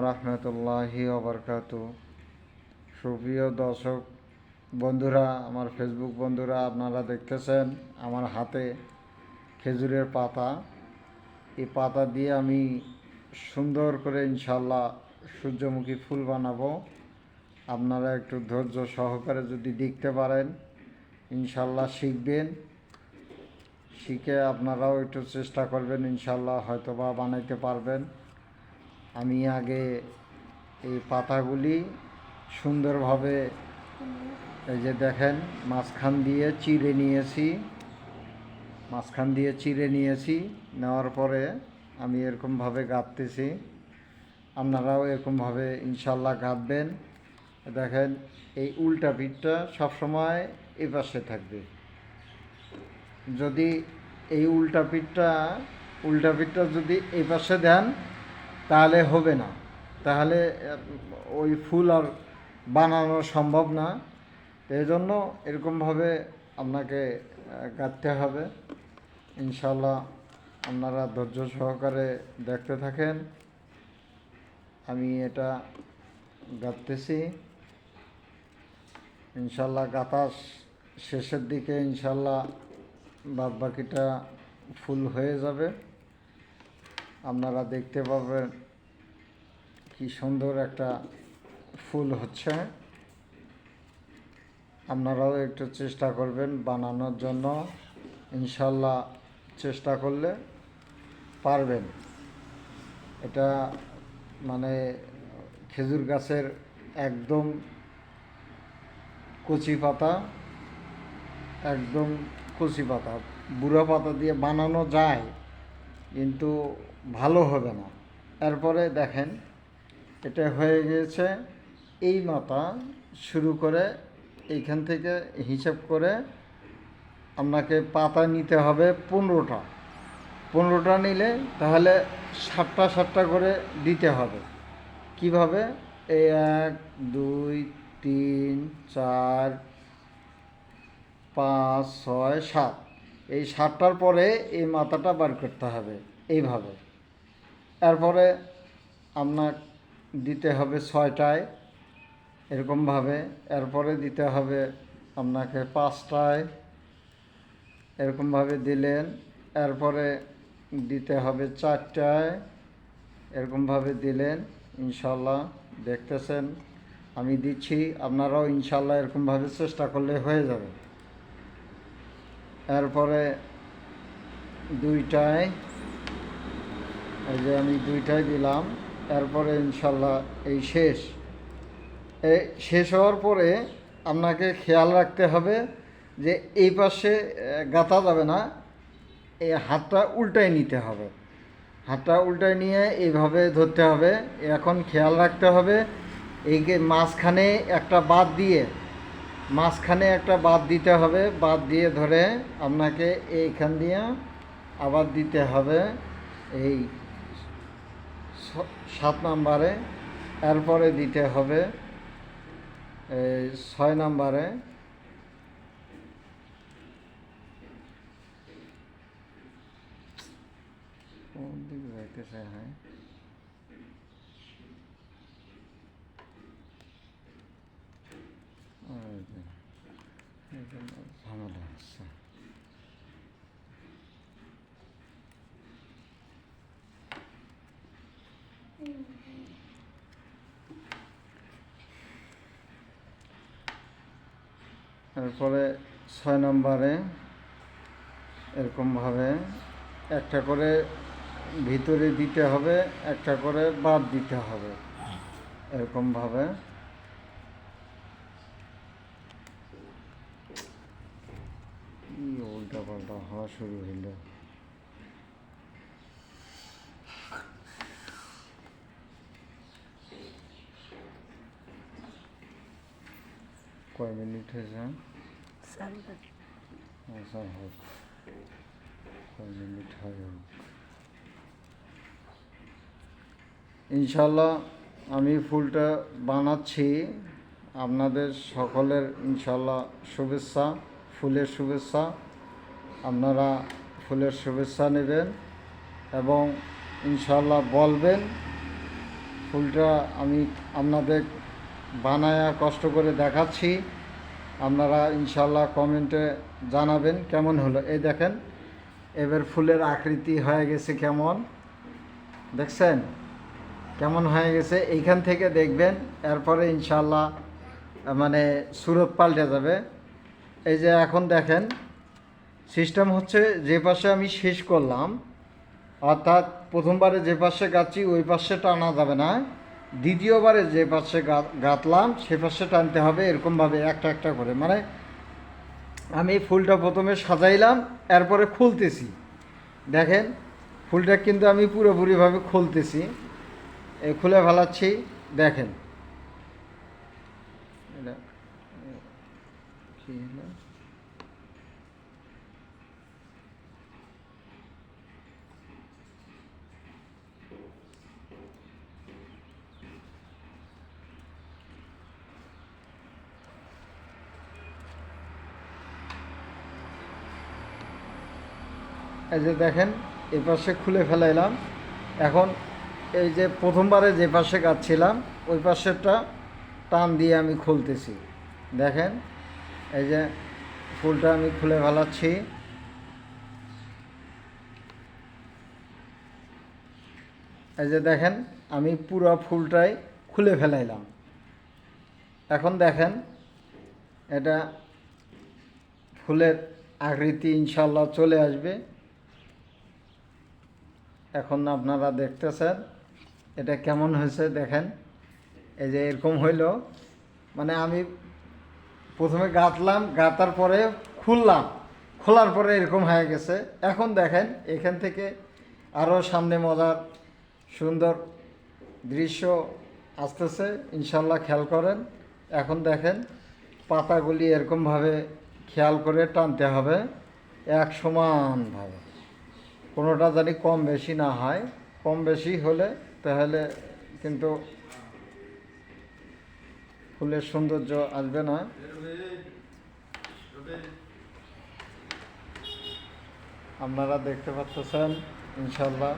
রহমতুল্লাহি ওবরকাত সুপ্রিয় দর্শক বন্ধুরা, আমার ফেসবুক বন্ধুরা, আপনারা দেখতেছেন আমার হাতে খেজুরের পাতা। এই পাতা দিয়ে আমি সুন্দর করে ইনশাল্লাহ সূর্যমুখী ফুল বানাবো। আপনারা একটু ধৈর্য সহকারে যদি দেখতে পারেন ইনশাল্লাহ শিখবেন। শিখে আপনারাও একটু চেষ্টা করবেন ইনশাল্লাহ হয়তো বা বানাইতে পারবেন। আমি আগে এই পাতাগুলি সুন্দরভাবে এই যে দেখেন, মাঝখান দিয়ে চিড়ে নিয়েছি। মাঝখান দিয়ে চিড়ে নিয়েছি, নেওয়ার পরে আমি এরকমভাবে গাঁথতেছি। আপনারাও এরকমভাবে ইনশাল্লাহ গাঁথবেন। দেখেন, এই উল্টা পিঠটা সবসময় এই পাশে থাকবে। যদি এই উল্টা পিঠটা উল্টা পিঠটা যদি এই পাশে দেন তাহলে হবে না। তাহলে ওই ফুল আর বানানো সম্ভব না। এই জন্য এরকমভাবে আপনাকে গাঁথতে হবে। ইনশাল্লাহ আপনারা ধৈর্য সহকারে দেখতে থাকেন। আমি এটা গাঁথতেছি। ইনশাল্লাহ গাঁথা শেষের দিকে ইনশাল্লাহ বাদ বাকিটা ফুল হয়ে যাবে। আপনারা দেখতে পাবেন কি সুন্দর একটা ফুল হচ্ছে। আপনারাও একটু চেষ্টা করবেন বানানোর জন্য। ইনশাল্লাহ চেষ্টা করলে পারবেন। এটা মানে খেজুর গাছের একদম কচি পাতা, একদম কচি পাতা। বুড়া পাতা দিয়ে বানানো যায়, কিন্তু ভালো হবে না। এরপরে দেখেন, এটা হয়ে গিয়েছে, এই মাথা শুরু করে এইখান থেকে হিসাব করে আপনাকে পাতা নিতে হবে পনেরোটা। পনেরোটা নিলে তাহলে সাতটা সাতটা করে দিতে হবে। কীভাবে? এক, দুই, তিন, চার, পাঁচ, ছয়, সাত। এই সাতটার পরে এই মাথাটা বার করতে হবে। এইভাবে। এরপরে আপনার দিতে হবে ছয়টায়, এরকমভাবে। এরপরে দিতে হবে আপনাকে পাঁচটায়, এরকমভাবে দিলেন। এরপরে দিতে হবে চারটায়, এরকমভাবে দিলেন। ইনশাল্লাহ, দেখতেছেন। আমি দিচ্ছি, আপনারাও ইনশাল্লাহ এরকমভাবে চেষ্টা করলে হয়ে যাবে। এরপরে দুইটায় এই যে আমি দুইটাই দিলাম, এরপরে ইনশাল্লাহ এই শেষ। এই শেষ হওয়ার পরে আপনাকে খেয়াল রাখতে হবে যে এই পাশে গাঁথা যাবে না এই হাতটা উল্টায় নিতে হবে। হাতটা উল্টায় নিয়ে এইভাবে ধরতে হবে। এখন খেয়াল রাখতে হবে, এই যে মাঝখানে একটা বাদ দিয়ে, মাঝখানে একটা বাদ দিতে হবে। বাদ দিয়ে ধরে আপনাকে এইখান দিয়ে আবার দিতে হবে। এই সাত নাম্বারে এরপরে দিতে হবে ছয় নাম্বারে হ্যাঁ ওই যে, এই জন্য ঝামেলা হচ্ছে এরপরে ছয় নম্বরে এরকমভাবে একটা করে ভিতরে দিতে হবে, একটা করে বাদ দিতে হবে। এরকমভাবে। উল্টা পাল্টা হওয়া শুরু হইল? কয় মিনিট হয়েছে আচ্ছা হোক কয় মিনিট হয় হোক। ইনশাল্লাহ আমি ফুলটা বানাচ্ছি। আপনাদের সকলের ইনশাল্লাহ শুভেচ্ছা ফুলের শুভেচ্ছা। আপনারা ফুলের শুভেচ্ছা নেবেন এবং ইনশাল্লাহ বলবেন। ফুলটা আমি আপনাদের বানায়া কষ্ট করে দেখাচ্ছি। আপনারা ইনশাল্লাহ কমেন্টে জানাবেন কেমন হলো। এই দেখেন, এবার ফুলের আকৃতি হয়ে গেছে কেমন। দেখছেন? কেমন হয়ে গেছে? এইখান থেকে দেখবেন, এরপরে ইনশাল্লাহ মানে সুরত পাল্টে যাবে। এই যে এখন দেখেন, সিস্টেম হচ্ছে যে পাশে আমি শেষ করলাম, অর্থাৎ প্রথমবারে যে পাশে গাচ্ছি, ওই পাশে টানা যাবে না। দ্বিতীয়বারে যে পাশে গাঁথলাম সে পাশে টানতে হবে, এরকমভাবে একটা একটা করে। মানে আমি ফুলটা প্রথমে সাজাইলাম, এরপরে খুলতেছি। দেখেন, ফুলটা কিন্তু আমি পুরোপুরিভাবে খুলতেছি। খুলে ফেলাচ্ছি, দেখেন। এটা এই যে দেখেন এই পাশে খুলে ফেলাইলাম। এখন এই যে প্রথমবারে যে পাশে গাচ্ছিলাম ওই পাশেরটা টান দিয়ে আমি খুলতেছি। দেখেন, এই যে ফুলটা আমি খুলে ফেলাচ্ছি। এই যে দেখেন, আমি পুরো ফুলটাই খুলে ফেলাইলাম। এখন দেখেন, এটা ফুলের আকৃতি ইনশাল্লাহ চলে আসবে। এখন আপনারা দেখতেছেন, এটা কেমন হয়েছে দেখেন। এই যে এরকম হইল মানে আমি প্রথমে গাঁথলাম গাঁথার পরে খুললাম, খোলার পরে এরকম হয়ে গেছে। এখন দেখেন, এখান থেকে আরও সামনে মজার সুন্দর দৃশ্য আসতেছে, ইনশাল্লাহ খেয়াল করেন। এখন দেখেন, পাতাগুলি এরকমভাবে খেয়াল করে টানতে হবে, এক সমানভাবে কোনোটা জানি কম বেশি না হয়, কম বেশি হলে তাহলে কিন্তু ফুলের সৌন্দর্য আসবে না। আপনারা দেখতে পাচ্ছেন ইনশাল্লাহ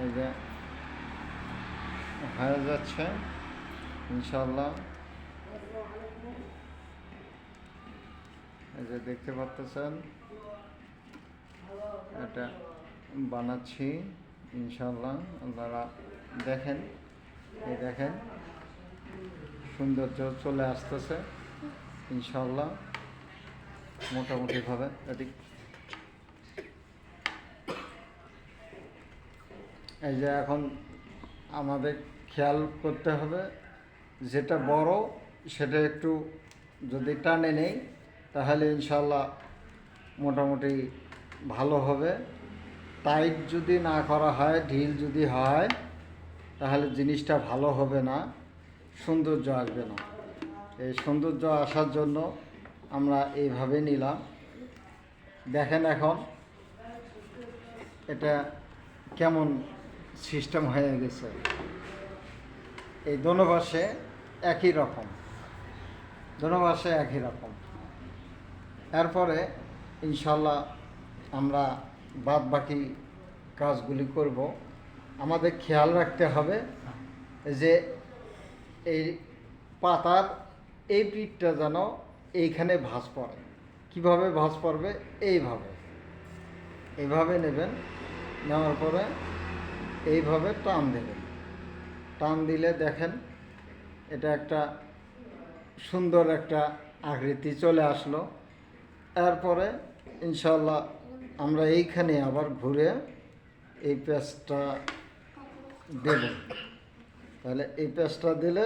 এই যে, হয়ে যাচ্ছে ইনশাল্লাহ এই যে দেখতে পাচ্ছেন এটা বানাচ্ছি ইনশাল্লাহ আপনারা দেখেন, এই দেখেন, সৌন্দর্য চলে আসতেছে ইনশাল্লাহ মোটামুটিভাবে, এদিক। এই যে এখন আমাদের খেয়াল করতে হবে, যেটা বড় সেটা একটু যদি টানে নেই তাহলে ইনশাল্লাহ মোটামুটি ভালো হবে। টাইট যদি না করা হয়, ঢিল যদি হয়, তাহলে জিনিসটা ভালো হবে না, সৌন্দর্য আসবে না। এই সৌন্দর্য আসার জন্য আমরা এইভাবে নিলাম। দেখেন এখন এটা কেমন সিস্টেম হয়ে গেছে। এই দোনো একই রকম, দোনো একই রকম। এরপরে ইনশাল্লাহ আমরা বাদ বাকি কাজগুলি করব। আমাদের খেয়াল রাখতে হবে যে এই পাতার এই পিঠটা যেন এইখানে ভাঁজ পড়ে। কীভাবে ভাঁজ পড়বে? এইভাবে। এইভাবে নেবেন, নেওয়ার পরে এইভাবে টান দেবেন। টান দিলে দেখেন এটা একটা সুন্দর একটা আকৃতি চলে আসলো। এরপরে ইনশাল্লাহ আমরা এইখানে আবার ঘুরে এই পেঁচটা দেব। তাহলে এই পেঁচটা দিলে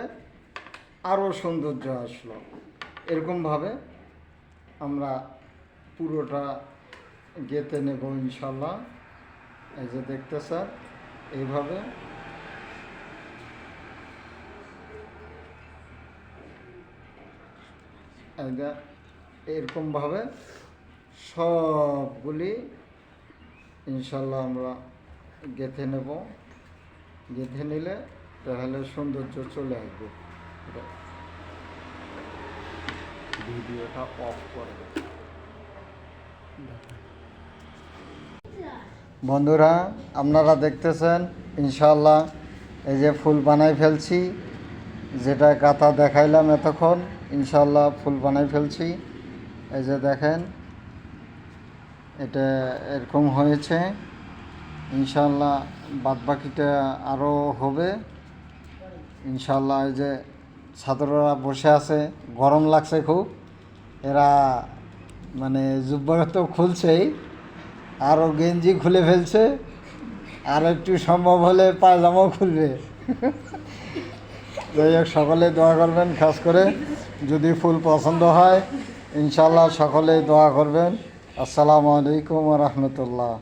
আরও সৌন্দর্য আসলো। এরকমভাবে আমরা পুরোটা গেতে নেব ইনশাল্লাহ এই যে দেখতে স্যার, এইভাবে। এই যে এরকমভাবে সবগুলি ইনশাল্লাহ আমরা গেঁথে নেব। গেঁথে নিলে তাহলে সৌন্দর্য চলে আসবে। ভিডিওটা অফ করে বন্ধুরা আপনারা দেখতেছেন ইনশাল্লাহ এই যে ফুল বানাই ফেলছি যেটা কাতা দেখাইলাম এতক্ষণ ইনশাল্লাহ ফুল বানাই ফেলছি। এই যে দেখেন, এটা এরকম হয়েছে। ইনশাল্লাহ বাদবাকিটা আরও হবে। ইনশাল্লাহ এই যে ছাত্ররা বসে আছে, গরম লাগছে খুব। এরা মানে জুব্বা তো খুলছেই আরও গেঞ্জি খুলে ফেলছে, আর একটু সম্ভব হলে পায়জামাও খুলবে। যাই হোক, সকলে দোয়া করবেন, খাস করে যদি ফুল পছন্দ হয়। ইনশাল্লাহ সকলে দোয়া করবেন। আসসালামু আলাইকুম রহমতুল্লাহ।